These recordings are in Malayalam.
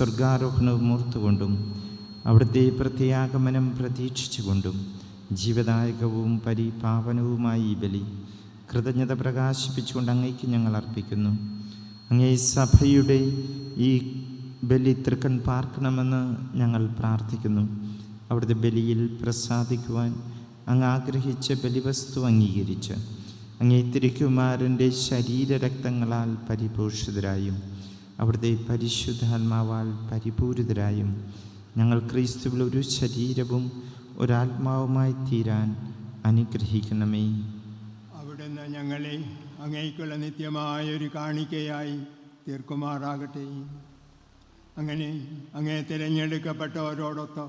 സ്വർഗാരോഹണവും ഓർത്തുകൊണ്ടും അവിടുത്തെ പ്രത്യാഗമനം പ്രതീക്ഷിച്ചുകൊണ്ടും ജീവദായകവും പരിപാവനവുമായി ഈ ബലി കൃതജ്ഞത പ്രകാശിപ്പിച്ചുകൊണ്ട് അങ്ങേക്ക് ഞങ്ങൾ അർപ്പിക്കുന്നു. അങ്ങേ സഭയുടെ ഈ ബലി തൃക്കൺ പാർക്കണമെന്ന് ഞങ്ങൾ പ്രാർത്ഥിക്കുന്നു. അവിടുത്തെ ബലിയിൽ പ്രസാദിക്കുവാൻ അങ്ങ് ആഗ്രഹിച്ച ബലിവസ്തു അംഗീകരിച്ച് അങ്ങേ തിരുക്കുമാരന്റെ ശരീരരക്തങ്ങളാൽ പരിപോഷിതരായും അവിടുത്തെ പരിശുദ്ധാത്മാവാൽ പരിപൂരിതരായും ഞങ്ങൾ ക്രിസ്തുവിൽ ഒരു ശരീരവും ഒരാത്മാവുമായി തീരാൻ അനുഗ്രഹിക്കണമേ. അവിടുന്ന് ഞങ്ങളെ അങ്ങേക്കുള്ള നിത്യമായ ഒരു കാണിക്കയായി തീർക്കുമാറാകട്ടെ. അങ്ങനെ അങ്ങേ തിരഞ്ഞെടുക്കപ്പെട്ടവരോടൊത്ത്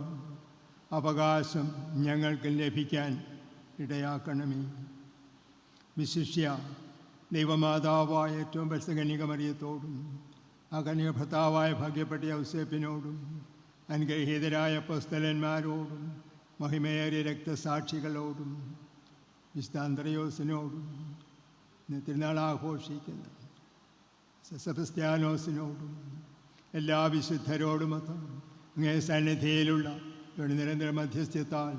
അവകാശം ഞങ്ങൾക്ക് ലഭിക്കാൻ ഇടയാക്കണമേ. വിശിഷ്യ ദൈവമാതാവായ ഏറ്റവും പരിസകനിക അകനിക ഭർത്താവായ ഭാഗ്യപ്പെട്ട ഔസേപ്പിനോടും അനുഗ്രഹീതരായ പുസ്തലന്മാരോടും മഹിമേറിയ രക്തസാക്ഷികളോടും വിശുദ്ധാന്തരയോസിനോടും തിരുനാൾ ആഘോഷിക്കുന്ന സെബസ്ത്യാനോസിനോടും എല്ലാ വിശുദ്ധരോടുമൊത്ത് അങ്ങേ സന്നിധിയിലുള്ള നിരന്തര മധ്യസ്ഥത്താൽ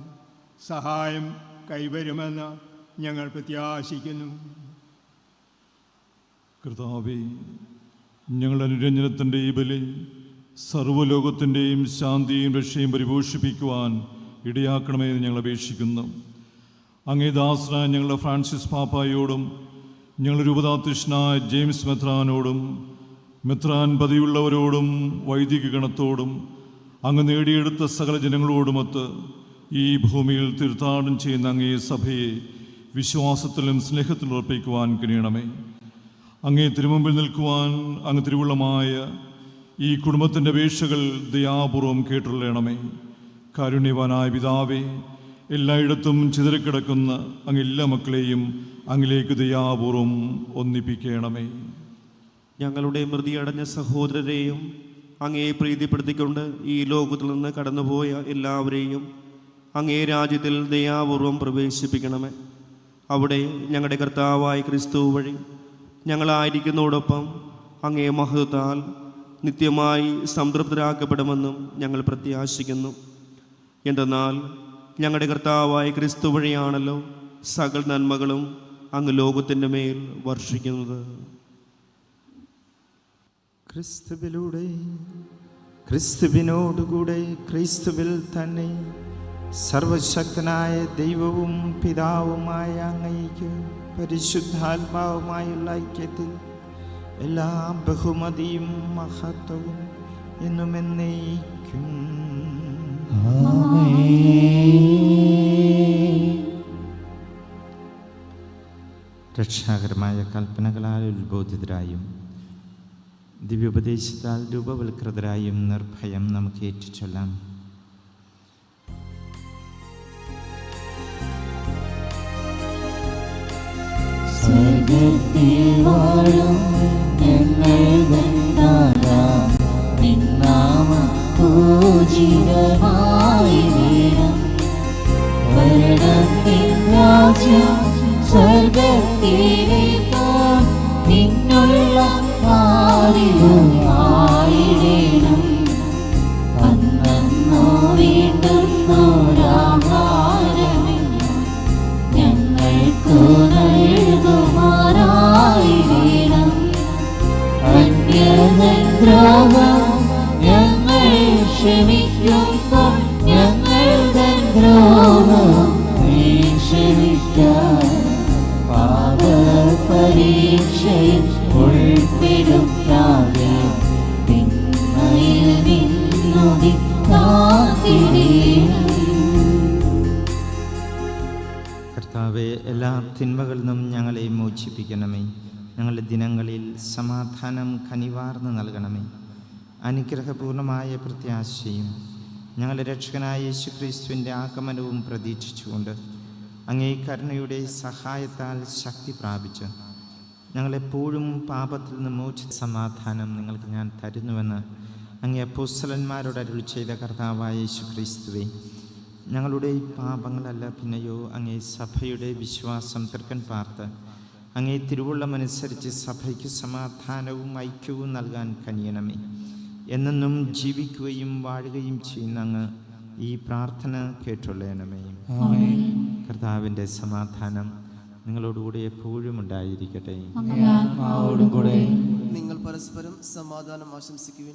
സഹായം കൈവരുമെന്ന് ഞങ്ങൾ പ്രത്യാശിക്കുന്നു. കർത്താവേ ഞങ്ങളുടെ അനുരഞ്ജനത്തിന്റെ ഈ ബലി സർവലോകത്തിന്റെയും ശാന്തിയും രക്ഷയും പരിപോഷിപ്പിക്കുവാൻ ഇടയാക്കണമേ എന്ന് ഞങ്ങൾ അപേക്ഷിക്കുന്നു. അങ്ങേ ദാസനായ ഞങ്ങളുടെ ഫ്രാൻസിസ് പാപ്പായോടും ഞങ്ങളുടെ രൂപതാധ്യക്ഷനായ ജെയിംസ് മെത്രാനോടും മെത്രാൻ പതിവുള്ളവരോടും വൈദിക ഗണത്തോടും അങ്ങ് നേടിയെടുത്ത സകല ജനങ്ങളോടുമൊത്ത് ഈ ഭൂമിയിൽ തീർത്ഥാടനം ചെയ്യുന്ന അങ്ങേ സഭയെ വിശ്വാസത്തിലും സ്നേഹത്തിലും ഉറപ്പിക്കുവാൻ കഴിയണമേ. അങ്ങേ തിരുമുമ്പിൽ നിൽക്കുവാൻ അങ്ങ് തിരുവുള്ളമായ ഈ കുടുംബത്തിന്റെ അപേക്ഷകൾ ദയാപൂർവം കേട്ടുള്ളണമേ. കാരുണ്യവാനായ പിതാവേ എല്ലായിടത്തും ചിതറിക്കിടക്കുന്ന അങ്ങ് എല്ലാ മക്കളെയും അങ്ങിലേക്ക് ദയാപൂർവം ഒന്നിപ്പിക്കണമേ. ഞങ്ങളുടെ മൃതിയടഞ്ഞ സഹോദരരെയും അങ്ങേ പ്രീതിപ്പെടുത്തിക്കൊണ്ട് ഈ ലോകത്തിൽ നിന്ന് കടന്നുപോയ എല്ലാവരെയും അങ്ങേ രാജ്യത്തിൽ ദയാപൂർവം പ്രവേശിപ്പിക്കണമേ. അവിടെ ഞങ്ങളുടെ കർത്താവായ ക്രിസ്തു വഴി ഞങ്ങളായിരിക്കുന്നതോടൊപ്പം അങ്ങേ മഹത്താൽ നിത്യമായി സംതൃപ്തരാക്കപ്പെടുമെന്നും ഞങ്ങൾ പ്രത്യാശിക്കുന്നു. എന്തെന്നാൽ ഞങ്ങളുടെ കർത്താവായ ക്രിസ്തു വഴിയാണല്ലോ സകൽ നന്മകളും അങ്ങ് ലോകത്തിന്റെ മേൽ വർഷിക്കുന്നത്. ക്രിസ്തുവിലൂടെ ക്രിസ്തുവിനോടുകൂടെ ക്രിസ്തുവിൽ തന്നെ സർവശക്തനായ ദൈവവും പിതാവുമായ അങ്ങയ്ക്ക് പരിശുദ്ധാത്മാവുമായുള്ള ഐക്യത്തിൽ എല്ലാ ബഹുമതിയും മഹത്വവും എന്നും എന്നേക്കും. രക്ഷാകരമായ കൽപ്പനകളാൽ ഉത്ബോധിതരായും ദിവ്യോപദേശത്താൽ രൂപവൽകൃതരായും നിർഭയം നമുക്ക് ഏറ്റുചൊല്ലാം. സ്വർഗത്തിൽ വാഴും ഞങ്ങൾ നാഥാ, നിന്നാമം പൂജിതമായി വേണം വരണം രാജ്യം സ്വർഗത്തിലെ കർത്താവെ എല്ലാ തിന്മകളിൽ നിന്നും ഞങ്ങളെ മോചിപ്പിക്കണമേ. ഞങ്ങളുടെ ദിനങ്ങളിൽ സമാധാനം കനിവാർന്ന് നൽകണമേ. അനുഗ്രഹപൂർണമായ പ്രത്യാശയും ഞങ്ങളുടെ രക്ഷകനായ യേശു ക്രിസ്തുവിന്റെ ആഗമനവും പ്രതീക്ഷിച്ചുകൊണ്ട് അങ്ങേ കരുണയുടെ സഹായത്താൽ ശക്തി പ്രാപിച്ച് ഞങ്ങളെപ്പോഴും പാപത്തിൽ നിന്ന് മോചിത സമാധാനം നിങ്ങൾക്ക് ഞാൻ തരുന്നുവെന്ന് അങ്ങേ അപ്പോസ്തലന്മാരോട് അരുൾ ചെയ്ത കർത്താവായ യേശു ക്രിസ്തുവേ ഞങ്ങളുടെ ഈ പാപങ്ങളല്ല പിന്നെയോ അങ്ങേ സഭയുടെ വിശ്വാസം തൃക്കൻ പാർത്ത്. അങ്ങേ തിരുവുള്ളമനുസരിച്ച് സഭയ്ക്ക് സമാധാനവും ഐക്യവും നൽകാൻ കനിയണമേ. എന്നെന്നും ജീവിക്കുകയും വാഴുകയും ചെയ്യുന്ന അങ്ങ് ഈ പ്രാർത്ഥന കേട്ടുള്ളണമേ ആമേൻ. കർത്താവിന്റെ സമാധാനം നിങ്ങളോടുകൂടെ എപ്പോഴും ഉണ്ടായിരിക്കട്ടെ. നിങ്ങൾ പരസ്പരം സമാധാനം ആശംസിക്കുവിൻ.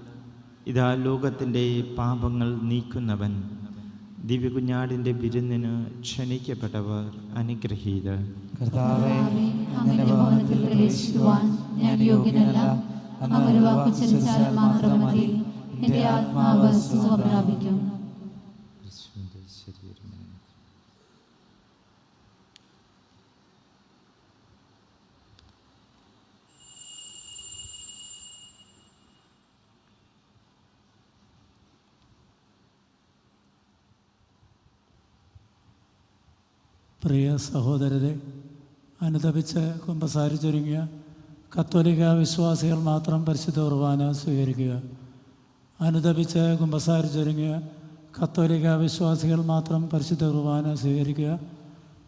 ഇതാ ലോകത്തിന്റെ പാപങ്ങൾ നീക്കുന്നവൻ. ദിവ്യകുഞ്ഞാടിന്റെ വിരുന്നിന് ക്ഷണിക്കപ്പെട്ടവർ അനുഗ്രഹീത. കർത്താവെ ഭവനത്തിൽ പ്രവേശിക്കുവാൻ ഞാൻ യോഗ്യനല്ല. അങ്ങ് ഒരു വാക്ക് ചലിച്ചാൽ മാത്രം മതി. എന്റെ ആത്മാവ് സുഖം പ്രാപിക്കും പ്രിയ സഹോദരരെ അനുദപിച്ച് കുമ്പസാരി ചുരുങ്ങിയ കത്തോലിക്ക വിശ്വാസികൾ മാത്രം പരിശുദ്ധ കുർബാന സ്വീകരിക്കുക. അനുദപിച്ച് കുമ്പസാരി ചുരുങ്ങിയ കത്തോലിക്ക വിശ്വാസികൾ മാത്രം പരിശുദ്ധ കുർബാന സ്വീകരിക്കുക.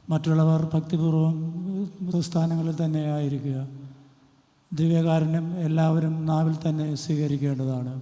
മറ്റുള്ളവർ ഭക്തിപൂർവം സ്ഥാനങ്ങളിൽ തന്നെ ആയിരിക്കുക. ദിവ്യകാരുണ്യം എല്ലാവരും നാവിൽ തന്നെ സ്വീകരിക്കേണ്ടതാണ്.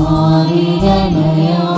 മാറിടണയാം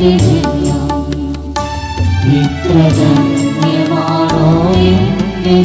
എന്റെ ജന്മം ഇത്ര ധന്യമാണോ എന്റെ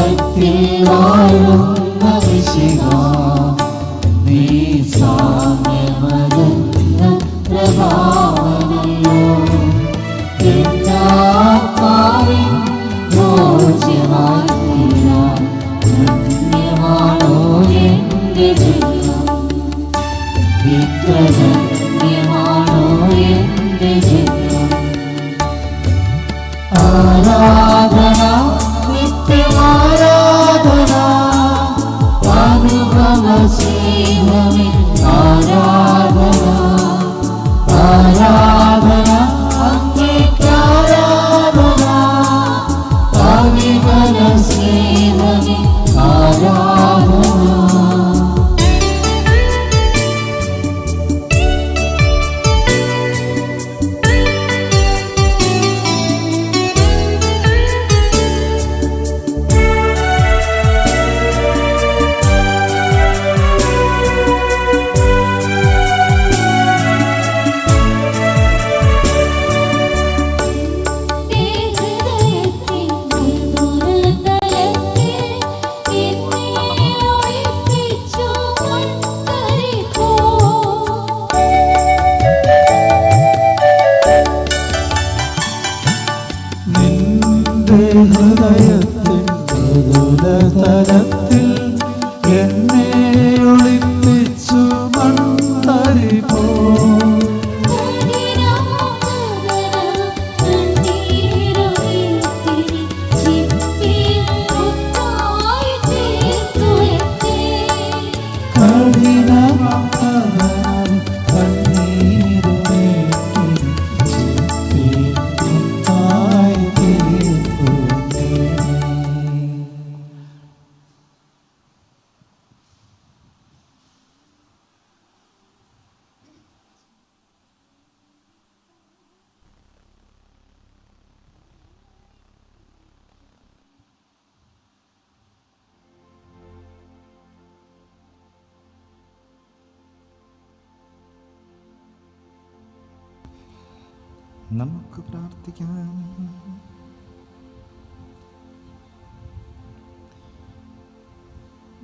അപ്പത്തിൽ വാഴുന്ന നീ സാമ്യമകന്ന പ്രഭാവനല്ലോ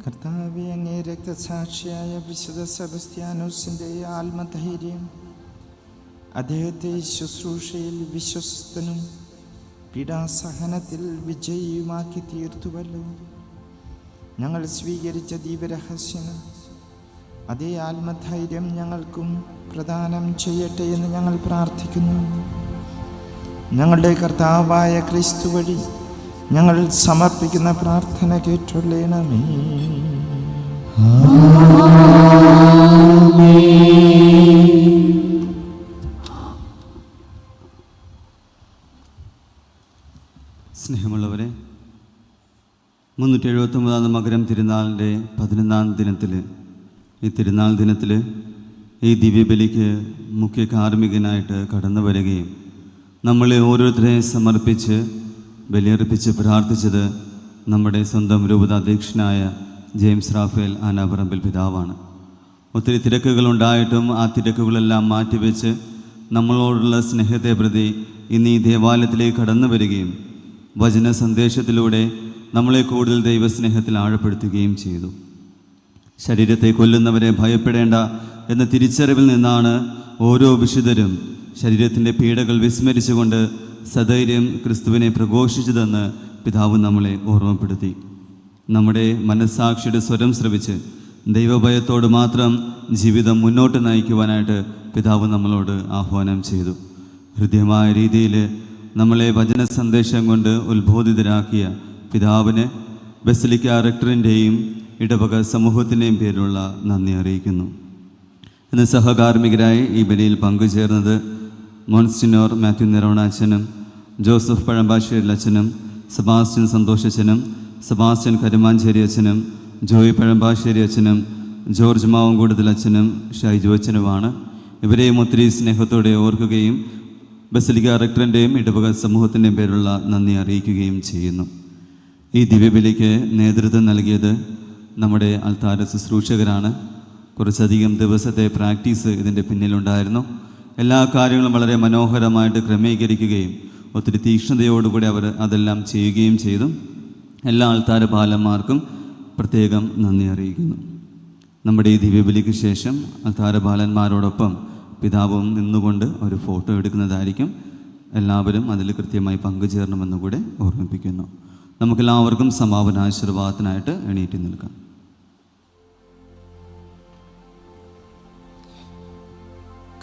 കർത്താവെ അങ്ങേ രക്തസാക്ഷിയായ വിശുദ്ധ സെബസ്ത്യാനോസിന്റെ ആത്മധൈര്യം അദ്ദേഹത്തെ ശുശ്രൂഷയിൽ വിശ്വസ്തനും പീഡാസഹനത്തിൽ വിജയിയുമാക്കി തീർത്തുവല്ലോ. ഞങ്ങൾ സ്വീകരിച്ച ദീപരഹസ്യങ്ങൾ അതേ ആത്മധൈര്യം ഞങ്ങൾക്കും പ്രദാനം ചെയ്യട്ടെ എന്ന് ഞങ്ങൾ പ്രാർത്ഥിക്കുന്നു. ഞങ്ങളുടെ കർത്താവായ ക്രിസ്തു വഴി ഞങ്ങൾ സമർപ്പിക്കുന്ന പ്രാർത്ഥന കേട്ടുള്ളേണമേ. സ്നേഹമുള്ളവരെ മുന്നൂറ്റി എഴുപത്തി ഒമ്പതാം മകരം തിരുനാളിന്റെ പതിനൊന്നാം ദിനത്തിൽ ഈ തിരുനാൾ ദിനത്തിൽ ഈ ദിവ്യബലിക്ക് മുഖ്യ കാർമ്മികനായിട്ട് കടന്നു വരികയും നമ്മളെ ഓരോരുത്തരെ സമർപ്പിച്ച് ബലിയർപ്പിച്ച് പ്രാർത്ഥിച്ചത് നമ്മുടെ സ്വന്തം രൂപതാധ്യക്ഷനായ ജെയിംസ് റാഫേൽ ആനാപറമ്പിൽ പിതാവാണ്. ഒത്തിരി തിരക്കുകളുണ്ടായിട്ടും ആ തിരക്കുകളെല്ലാം മാറ്റിവെച്ച് നമ്മളോടുള്ള സ്നേഹത്തെ പ്രതി ഇന്ന് ഈ ദേവാലയത്തിലേക്ക് കടന്നു വരികയും വചന സന്ദേശത്തിലൂടെ നമ്മളെ കൂടുതൽ ദൈവസ്നേഹത്തിൽ ആഴപ്പെടുത്തുകയും ചെയ്തു. ശരീരത്തെ കൊല്ലുന്നവരെ ഭയപ്പെടേണ്ട എന്ന തിരിച്ചറിവിൽ നിന്നാണ് ഓരോ വിശുദ്ധരും ശരീരത്തിന്റെ പീഡകൾ വിസ്മരിച്ചുകൊണ്ട് സധൈര്യം ക്രിസ്തുവിനെ പ്രഘോഷിച്ചതെന്ന് പിതാവ് നമ്മളെ ഓർമ്മപ്പെടുത്തി. നമ്മുടെ മനസ്സാക്ഷിയുടെ സ്വരം ശ്രവിച്ച് ദൈവഭയത്തോട് മാത്രം ജീവിതം മുന്നോട്ട് നയിക്കുവാനായിട്ട് പിതാവ് നമ്മളോട് ആഹ്വാനം ചെയ്തു. ഹൃദ്യമായ രീതിയിൽ നമ്മളെ വചന സന്ദേശം കൊണ്ട് ഉത്ബോധിതരാക്കിയ പിതാവിന് ബസലിക്ക റക്ടറിന്റെയും ഇടവക സമൂഹത്തിന്റെയും പേരിലുള്ള നന്ദി അറിയിക്കുന്നു. ഇന്ന് സഹകാർമ്മികരായി ഈ ബലിയിൽ പങ്കുചേർന്നത് മോൺസിനോർ മാത്യു നെറോണാച്ചനും ജോസഫ് പഴമ്പാശ്ശേരി അച്ഛനും സെബാസ്റ്റ്യൻ സന്തോഷച്ചനും സെബാസ്റ്റ്യൻ കരുമാഞ്ചേരി അച്ഛനും ജോയി പഴമ്പാശ്ശേരി അച്ഛനും ജോർജ് മാവൻകൂടത്തിൽ അച്ഛനും ഷൈജു അച്ഛനുമാണ്. ഇവരെയും ഒത്തിരി സ്നേഹത്തോടെ ഓർക്കുകയും ബസലിക റക്ടറിന്റെയും ഇടവക സമൂഹത്തിന്റെയും പേരുള്ള നന്ദി അറിയിക്കുകയും ചെയ്യുന്നു. ഈ ദിവ്യബലിക്ക് നേതൃത്വം നൽകിയത് നമ്മുടെ അൽത്താര ശുശ്രൂഷകരാണ്. കുറച്ചധികം ദിവസത്തെ പ്രാക്ടീസ് ഇതിന്റെ പിന്നിലുണ്ടായിരുന്നു. എല്ലാ കാര്യങ്ങളും വളരെ മനോഹരമായിട്ട് ക്രമീകരിക്കുകയും ഒത്തിരി തീക്ഷ്ണതയോടുകൂടി അവർ അതെല്ലാം ചെയ്യുകയും ചെയ്തു. എല്ലാ ആൾത്താര ബാലന്മാർക്കും പ്രത്യേകം നന്ദി അറിയിക്കുന്നു. നമ്മുടെ ഈ ദിവ്യബലിക്ക് ശേഷം അൽത്താര ബാലന്മാരോടൊപ്പം പിതാവും നിന്നുകൊണ്ട് ഒരു ഫോട്ടോ എടുക്കുന്നതായിരിക്കും. എല്ലാവരും അതിൽ കൃത്യമായി പങ്കുചേരണമെന്ന് കൂടെ ഓർമ്മിപ്പിക്കുന്നു. നമുക്കെല്ലാവർക്കും സമാപന ആശീർവാദത്തിനായിട്ട് എണീറ്റ് നിൽക്കാം.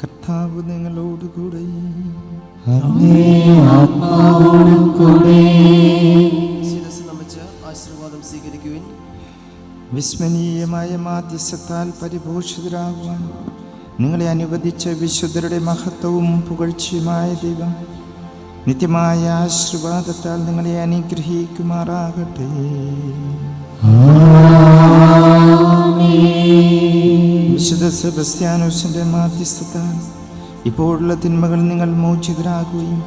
കർത്താവ് ആത്മാവോടും കൂടെ. ആശീർവാദം സ്വീകരിക്കുവിൻ. വിസ്മനീയമായ മാധ്യസ്ഥത്താൽ പരിപോഷിതരാകുവാൻ. നിങ്ങളെ അനുവദിച്ച വിശുദ്ധരുടെ മഹത്വവും പുകഴ്ചയുമായ ദൈവം നിത്യമായ ആശീർവാദത്താൽ നിങ്ങളെ അനുഗ്രഹിക്കുമാറാകട്ടെ. വിശുദ്ധ സെബസ്ത്യാനോസിന്റെ മാധ്യസ്ഥത്താൽ ഇപ്പോഴുള്ള തിന്മകൾ നിങ്ങൾ മോചിതരാകുകയും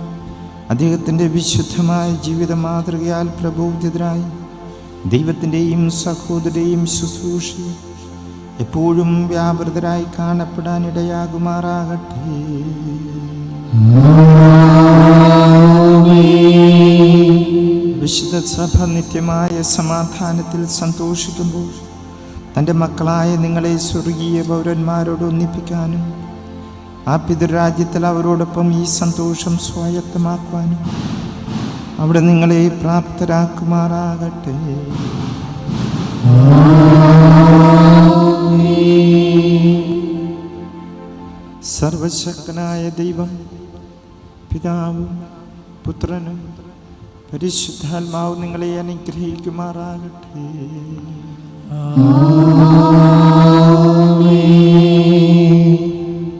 അദ്ദേഹത്തിന്റെ വിശുദ്ധമായ ജീവിത മാതൃകയാൽ പ്രബോധിതരായി ദൈവത്തിന്റെയും സഹോദരയും ശുശ്രൂഷയും എപ്പോഴും വ്യാപൃതരായി കാണപ്പെടാൻ ഇടയാകുമാറാകട്ടെ വിശുദ്ധ സഭ നിത്യമായ സമാധാനത്തിൽ സന്തോഷിക്കുമ്പോൾ തന്റെ മക്കളായ നിങ്ങളെ സ്വർഗീയ പൗരന്മാരോട് ഒന്നിപ്പിക്കാനും ആ പിതൃരാജ്യത്തിൽ അവരോടൊപ്പം ഈ സന്തോഷം സ്വായത്തമാക്കുവാനും അവിടെ നിങ്ങളെ പ്രാപ്തരാക്കുമാറാകട്ടെ. സർവശക്തനായ ദൈവം പിതാവും പുത്രനും പരിശുദ്ധാത്മാവും നിങ്ങളെ അനുഗ്രഹിക്കുമാറാകട്ടെ.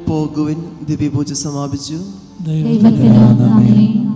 പോകുവിൻ ദിവ്യപൂജ സമാപിച്ചു. ദൈവത്തിന്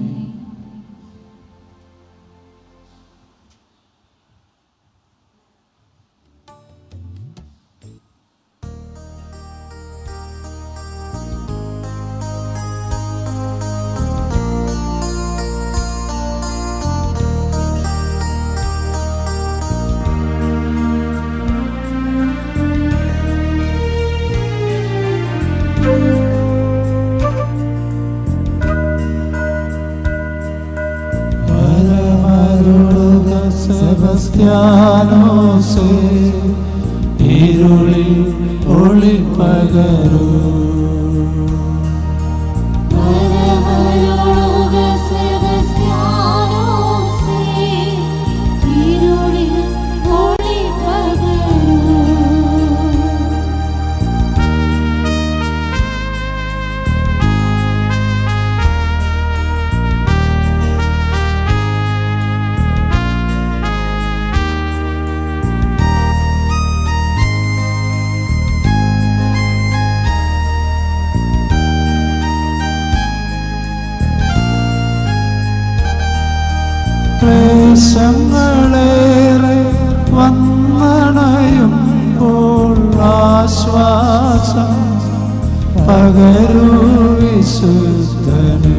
സെബസ്ത്യാനോസേ ഇരുളിൽ ഒളി പകരൂ. ക്ലേശങ്ങളേറെ വന്നണയുമ്പോൾ ആശ്വാസം പകരൂ വിശുദ്ധനേ.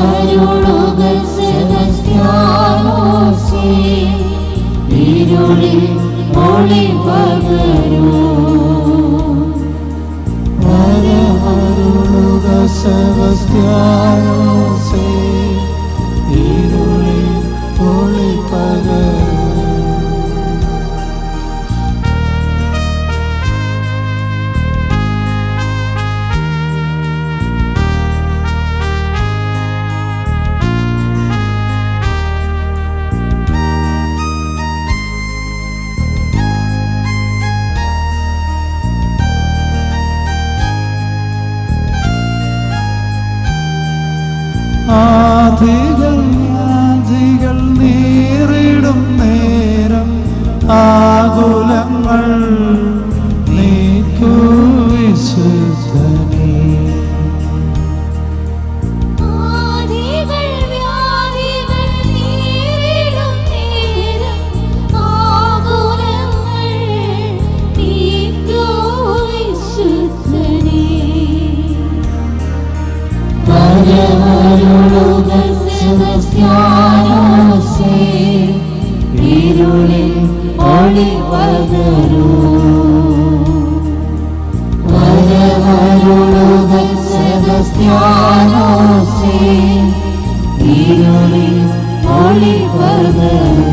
പരമരുളുക സെബസ്ത്യാനോസേ, ഇരുളിൽ ഒളി പകരൂ പരമരുളുക സെബസ്ത്യാനോസേ ഇരുളിൽ ഒളി പകരൂ പരമരുളുക സെബസ്ത്യാനോസേ, ഇരുളിൽ ഒളി പകരൂ